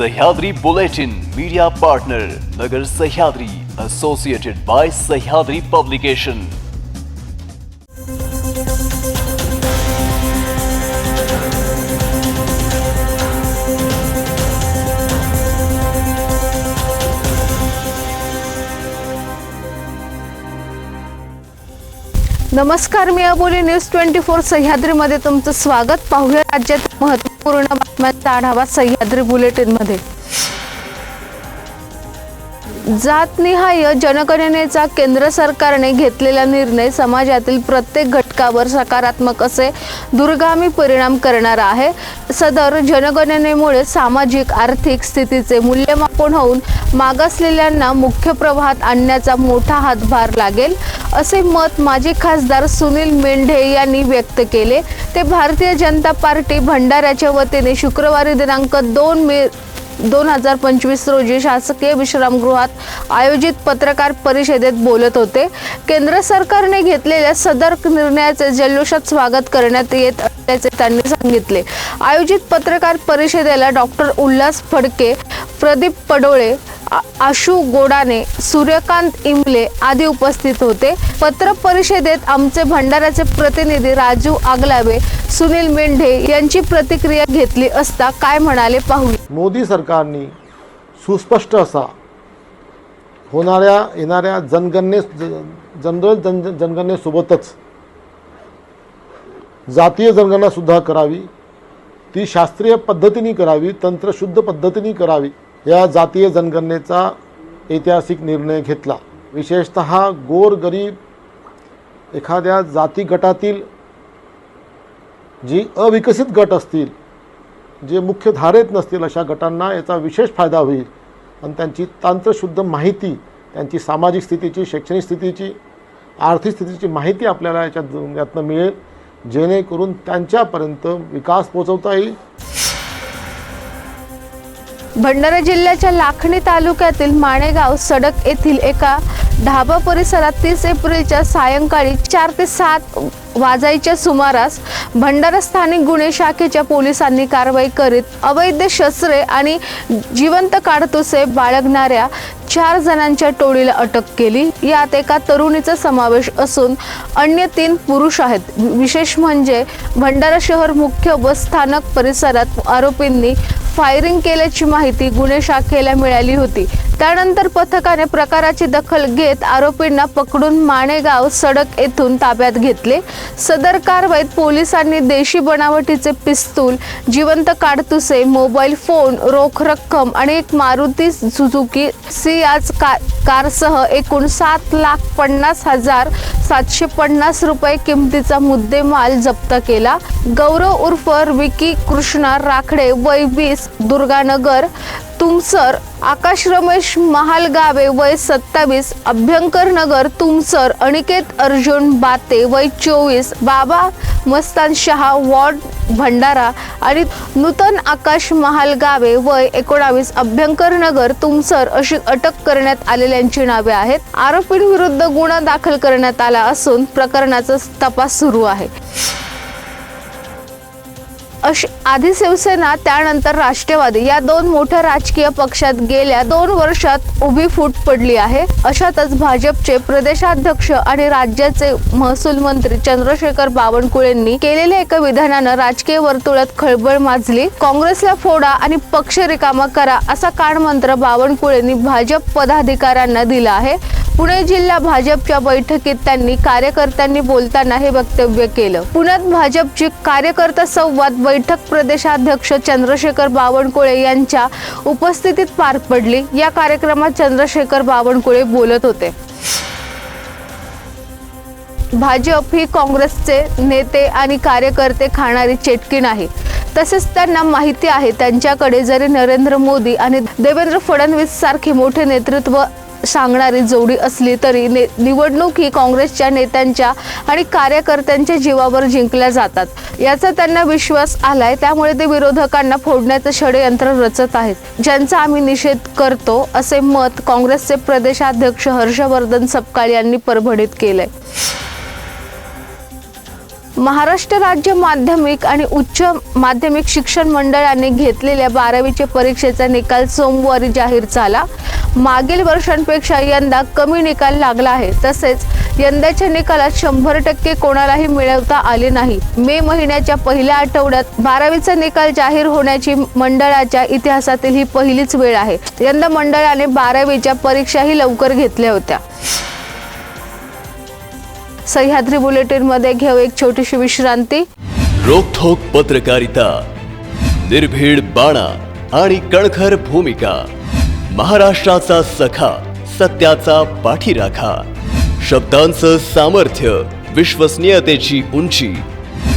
Sahyadri Bulletin media partner Nagar Sahyadri Associated by Sahyadri publication नमस्कार मी Aboli news twenty four सह्याद्रीमध्ये तुमचं स्वागत. पाहूया राज्यात पूर्ण बातम्यांचा आढावा सह्याद्री बुलेटिनमध्ये. जातनिहाय जनगणनेचा केंद्र सरकारने घेतलेला निर्णय समाजातील प्रत्येक घट घटकावर सकारात्मक असे दूरगामी परिणाम करणार आहे. सदर जनगणनेमुळे सामाजिक आर्थिक स्थितीचे मूल्यमापन होऊन मागासलेल्यांना मुख्य प्रवाहात आणण्याचा मोठा हातभार लागेल असे मत माजी खासदार सुनील मेंढे यांनी व्यक्त केले. ते भारतीय जनता पार्टी भंडाऱ्याच्या वतीने शुक्रवारी दिनांक दोन मे दोन हजार पंचवीस रोजी शासकीय विश्रामगृहात आयोजित पत्रकार परिषदेत बोलत होते. केंद्र सरकारने घेतलेल्या सदर निर्णयाचे जल्लोषात स्वागत करण्यात येत असल्याचे त्यांनी सांगितले. आयोजित पत्रकार परिषदेला डॉक्टर उल्हास फडके प्रदीप पडोळे आशू गोडाने सूर्यकांत इमले आदी उपस्थित होते. पत्र परिषदेत आमचे भंडाऱ्याचे प्रतिनिधी राजू आगलावे सुनील मेंढे यांची प्रतिक्रिया घेतली असता काय म्हणाले पाहूया मोदी सरकारने सुस्पष्ट असा होणाऱ्या येणाऱ्या जनगणने जनरल जन जनगणनेसोबतच जातीय जनगणनासुद्धा करावी ती शास्त्रीय पद्धतीने करावी तंत्रशुद्ध पद्धतीने करावी. या जातीय जनगणनेचा ऐतिहासिक निर्णय घेतला. विशेषत गोरगरीब एखाद्या जाती गटातील जी अविकसित गट असतील जे मुख्य धारेत नसतील अशा गटांना याचा विशेष फायदा होईल. आणि त्यांची तंत्रशुद्ध माहिती त्यांची सामाजिक स्थितीची शैक्षणिक स्थितीची आर्थिक स्थितीची माहिती आपल्याला याच्यात यातनं मिळेल. जेणेकरून त्यांच्यापर्यंत विकास पोचवता येईल. भंडारा जिल्ह्याच्या लाखणी तालुक्यातील माणेगाव सडक येथील एका ढाबा परिसरात तीस एप्रिलच्या सायंकाळी चार ते सात वाजायच्या सुमारास भंडारा स्थानिक गुन्हे शाखेच्या पोलिसांनी कारवाई करीत अवैध शस्त्रे आणि जिवंत काडतुसे बाळगणाऱ्या चार जणांच्या टोळीला अटक केली. यात एका तरुणीचा समावेश असून अन्य तीन पुरुष आहेत. विशेष म्हणजे भंडारा शहर मुख्य बस स्थानक परिसरात आरोपींनी फायरिंग केल्याची माहिती गुन्हे शाखेला मिळाली होती. त्यानंतर पथकाने प्रकाराची दखल घेत आरोपींना पकडून माणेगाव सडक येथून ताब्यात घेतले. सदर कारवाईत पोलिसांनी देशी बनावटीचे पिस्तूल जिवंत काडतुसे मोबाईल फोन रोख रक्कम आणि एक मारुती सुझुकी सियाज का कारसह एकूण सात लाख पन्नास हजार सातशे पन्नास रुपये किमतीचा मुद्देमाल जप्त केला. गौरव उर्फ विकी कृष्णा राखडे वय वीस दुर्गानगर तुमसर आकाश रमेश महालगावे वय सत्तावीस अभ्यंकर नगर तुमसर अनिकेत अर्जुन बाते वय चोवीस बाबा मस्तान शहा वॉर्ड भंडारा आणि नूतन आकाश महालगावे वय एकोणावीस अभ्यंकर नगर तुमसर अशी अटक करण्यात आलेल्यांची नावे आहेत. आरोपींविरुद्ध गुन्हा दाखल करण्यात आला असून प्रकरणाचा तपास सुरू आहे. अशी आधी शिवसेना त्यानंतर राष्ट्रवादी. या दोन मोठ्या राजकीय पक्षात गेल्या दोन वर्षात उभी फूट पडली आहे. अशातच भाजपचे प्रदेशाध्यक्ष आणि राज्याचे महसूल मंत्री चंद्रशेखर बावनकुळेंनी केलेल्या एका विधानानं राजकीय वर्तुळात खळबळ माजली. काँग्रेसला फोडा आणि पक्ष रिकामा करा असा कानमंत्र बावनकुळेंनी भाजप पदाधिकाऱ्यांना दिला आहे. पुणे जिल्हा भाजपच्या बैठकीत त्यांनी कार्यकर्त्यांनी बोलताना हे वक्तव्य केलं. पुण्यात भाजपची कार्यकर्ता संवाद बैठक बैठक प्रदेशाध्यक्ष चंद्रशेखर बावनकुळे यांच्या उपस्थितीत पार पडली. या कार्यक्रमात चंद्रशेखर बावनकुळे बोलत होते. भाजप ही काँग्रेसचे नेते आणि कार्यकर्ते खाणारी चेटकी नाही. तसेच त्यांना माहिती आहे त्यांच्याकडे जरी नरेंद्र मोदी आणि देवेंद्र फडणवीस सारखे मोठे नेतृत्व सांगणारी जोडी असली तरी ने निवडणूक ही काँग्रेसच्या नेत्यांच्या आणि कार्यकर्त्यांच्या जीवावर जिंकल्या जातात. याचा त्यांना विश्वास आलाय त्यामुळे ते विरोधकांना फोडण्याचं षडयंत्र रचत आहेत. ज्यांचा आम्ही निषेध करतो असे मत काँग्रेसचे प्रदेशाध्यक्ष हर्षवर्धन सपकाळ यांनी परभणीत केलंय. महाराष्ट्र राज्य माध्यमिक आणि उच्च माध्यमिक शिक्षण मंडळाने घेतलेल्या बारावीच्या परीक्षेचा निकाल सोमवारी जाहीर झाला. मागील वर्षांपेक्षा यंदा कमी निकाल लागला आहे. तसेच यंदाच्या निकालात शंभर टक्के कोणालाही मिळवता आले नाही. मे महिन्याच्या पहिल्या आठवड्यात बारावीचा निकाल जाहीर होण्याची मंडळाच्या इतिहासातील ही पहिलीच वेळ आहे. यंदा मंडळाने बारावीच्या परीक्षाही लवकर घेतल्या होत्या. सह्याद्री बुलेटिनमध्ये घेऊ एक छोटीशी विश्रांती. रोखोक पत्रकारिता निर्भीड बाणा आणि कणखर भूमिका. महाराष्ट्राचा सखा सत्याचा पाठीराखा. शब्दांचं सामर्थ्य विश्वसनीयतेची उंची.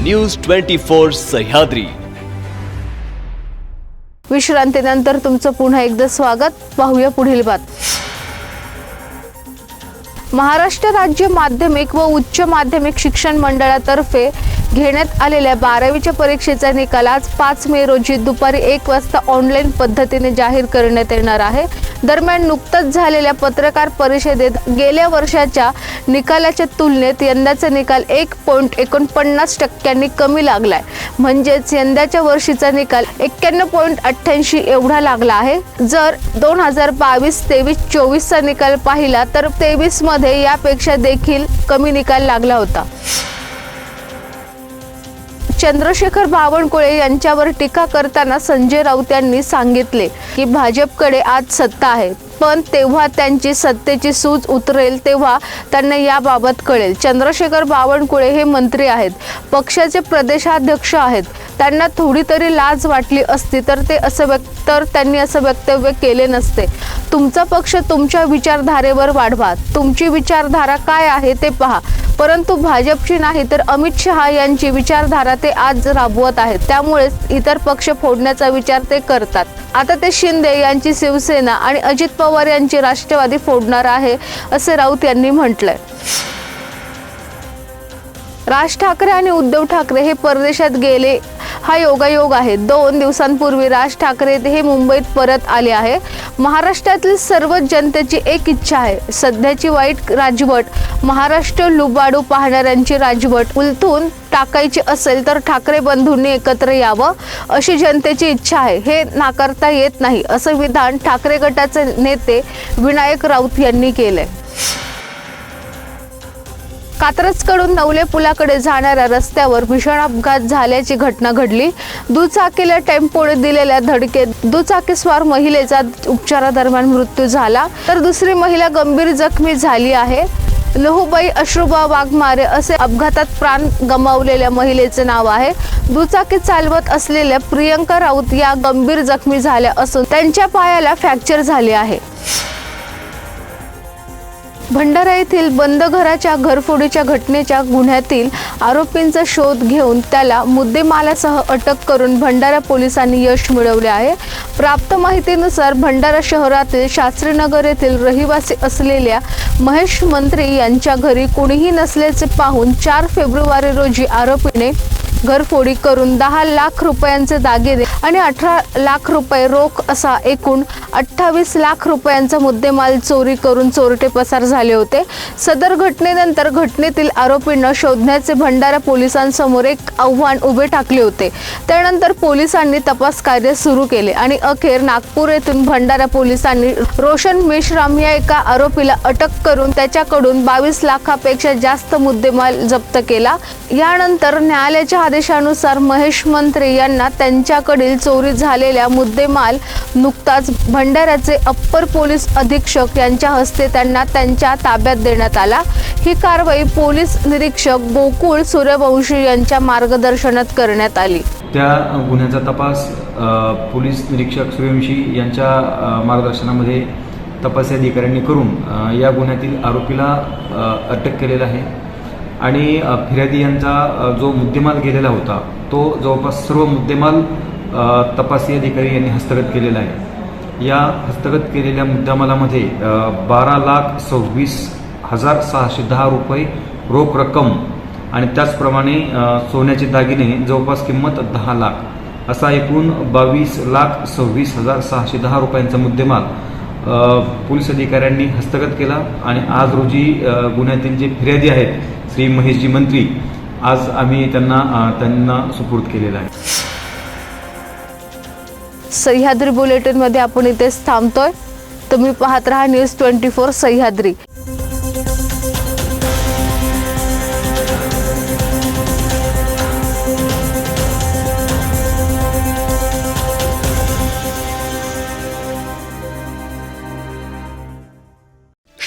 News twenty four Sahyadri. विश्रांतीनंतर तुमचं पुन्हा एकदा स्वागत. पाहूया पुढील बात महाराष्ट्र राज्य माध्यमिक व उच्च माध्यमिक शिक्षण मंडळातर्फे घेण्यात आलेल्या बारावीच्या परीक्षेचा निकाल आज पाच मे रोजी दुपारी एक वाजता ऑनलाईन पद्धतीने जाहीर करण्यात येणार आहे. दरम्यान नुकतंच झालेल्या पत्रकार परिषदेत गेल्या वर्षाच्या निकालाच्या तुलनेत यंदाचा निकाल एक पॉईंट एकोणपन्नास टक्क्यांनी कमी लागलाय. म्हणजेच यंदाच्या वर्षीचा निकाल एक्क्याण्णव पॉईंट अठ्ठ्याऐंशी एवढा लागला आहे. जर दोन हजार बावीस तेवीस चोवीसचा निकाल पाहिला तर तेवीसमध्ये यापेक्षा देखील कमी निकाल लागला होता. चंद्रशेखर बावनकुळे यांच्यावर टीका करताना संजय राऊत यांनी सांगितले की भाजपकडे आज सत्ता आहे. पण तेव्हा त्यांची सत्तेची सूज उतरेल तेव्हा त्यांना याबाबत कळेल. चंद्रशेखर बावनकुळे हे मंत्री आहेत. पक्षाचे प्रदेशाध्यक्ष आहेत. त्यांना थोडी तरी लाज वाटली असती तर ते असं व्यक्त तर त्यांनी असं वक्तव्य केले नसते. तुमचा पक्ष तुमच्या विचारधारेवर वाढवा. तुमची विचारधारा काय आहे ते पहा. परंतु भाजपची नाही तर अमित शहा यांची विचारधारा ते आज राबवत आहेत. त्यामुळेच इतर पक्ष फोडण्याचा विचार ते करतात. आता ते शिंदे यांची शिवसेना आणि अजित पवार यांची राष्ट्रवादी फोडणार आहे असे राऊत यांनी म्हटलंय. राज ठाकरे आणि उद्धव ठाकरे हे परदेशात गेले. हा योगायोग आहे. दोन दिवसांपूर्वी राज ठाकरे हे मुंबईत परत आले आहे. महाराष्ट्रातील सर्व जनतेची एक इच्छा आहे. सध्याची वाईट राजवट महाराष्ट्र लुबाडू पाहणाऱ्यांची राजवट उलथून टाकायची असेल तर ठाकरे बंधूंनी एकत्र यावं अशी जनतेची इच्छा आहे. हे नाकारता येत नाही असं विधान ठाकरे गटाचे नेते विनायक राऊत यांनी केलंय. कात्रजकडून नवले पुलाकडे जाणाऱ्या रस्त्यावर भीषण अपघात झाल्याची घटना घडली. दुचाकीला टेम्पोने दिलेल्या धडकेत दुचाकीस्वार महिलेचा उपचारादरम्यान मृत्यू झाला. तर दुसरी महिला गंभीर जखमी झाली आहे. लहुबाई अश्रुबा वाघमारे असे अपघातात प्राण गमावलेल्या महिलेचे नाव आहे. दुचाकी चालवत असलेल्या प्रियंका राऊत या गंभीर जखमी झाल्या असून त्यांच्या पायाला फ्रॅक्चर झाले आहे. भंडारा येथील बंद घराच्या घरफोडीच्या घटनेच्या गुन्ह्यातील आरोपींचा शोध घेऊन त्याला मुद्देमालासह अटक करून भंडारा पोलिसांनी यश मिळवले आहे. प्राप्त माहितीनुसार भंडारा शहरातील शास्त्रीनगर येथील रहिवासी असलेल्या महेश मंत्री यांच्या घरी कोणीही नसल्याचे पाहून चार फेब्रुवारी रोजी आरोपीने घरफोडी करून दहा लाख रुपयांचे दागिने आणि अठरा लाख रुपये रोख असा एकूण अठ्ठावीस लाख रुपयांचा मुद्देमाल चोरी करून चोरटे पसार झाले होते. सदर घटनेनंतर घटनेतील आरोपींना शोधण्याचे भंडारा पोलिसांसमोर एक आव्हान उभे टाकले होते. त्यानंतर पोलिसांनी तपास कार्य सुरू केले आणि अखेर नागपूर येथून भंडारा पोलिसांनी रोशन मेश्राम या एका आरोपीला अटक करून त्याच्याकडून बावीस लाखापेक्षा जास्त मुद्देमाल जप्त केला. यानंतर न्यायालयाच्या आदेशानुसार महेश मंत्री यांना त्यांच्याकडील चोरी झालेल्या मुद्देमाल नुकताच भंडाऱ्याचे अप्पर पोलीस अधीक्षक यांच्या हस्ते त्यांना त्यांच्या ताब्यात देण्यात आला. ही कारवाई पोलीस निरीक्षक गोकुळ सूर्यवंशी यांच्या मार्गदर्शनात करण्यात आली. त्या गुन्ह्याचा तपास पोलीस निरीक्षक सूर्यवंशी यांच्या मार्गदर्शनामध्ये तपासी अधिकाऱ्यांनी करून या गुन्ह्यातील आरोपीला अटक केलेला आहे. आणि फिर्यादी यांचा जो मुद्देमाल गेलेला होता तो जवळपास सर्व मुद्देमाल तपासी अधिकारी यांनी हस्तगत केलेला आहे. या हस्तगत केलेल्या मुद्देमालामध्ये बारा लाख सव्वीस हजार सहाशे दहा रुपये रोख रक्कम आणि त्याचप्रमाणे सोन्याचे दागिने जवळपास किंमत दहा लाख असा एकूण बावीस लाख सव्वीस हजार सहाशे दहा रुपयांचा मुद्देमाल पोलीस अधिकाऱ्यांनी हस्तगत केला आणि आज रोजी गुन्ह्यातील जे फिर्यादी आहेत श्री महेशजी मंत्री आज आम्ही त्यांना त्यांना सुपूर्द केलेला आहे. सह्याद्री बुलेटिनमध्ये आपण इथेच थांबतोय. तुम्ही पाहत राहा न्यूज ट्वेंटी फोर सह्याद्री.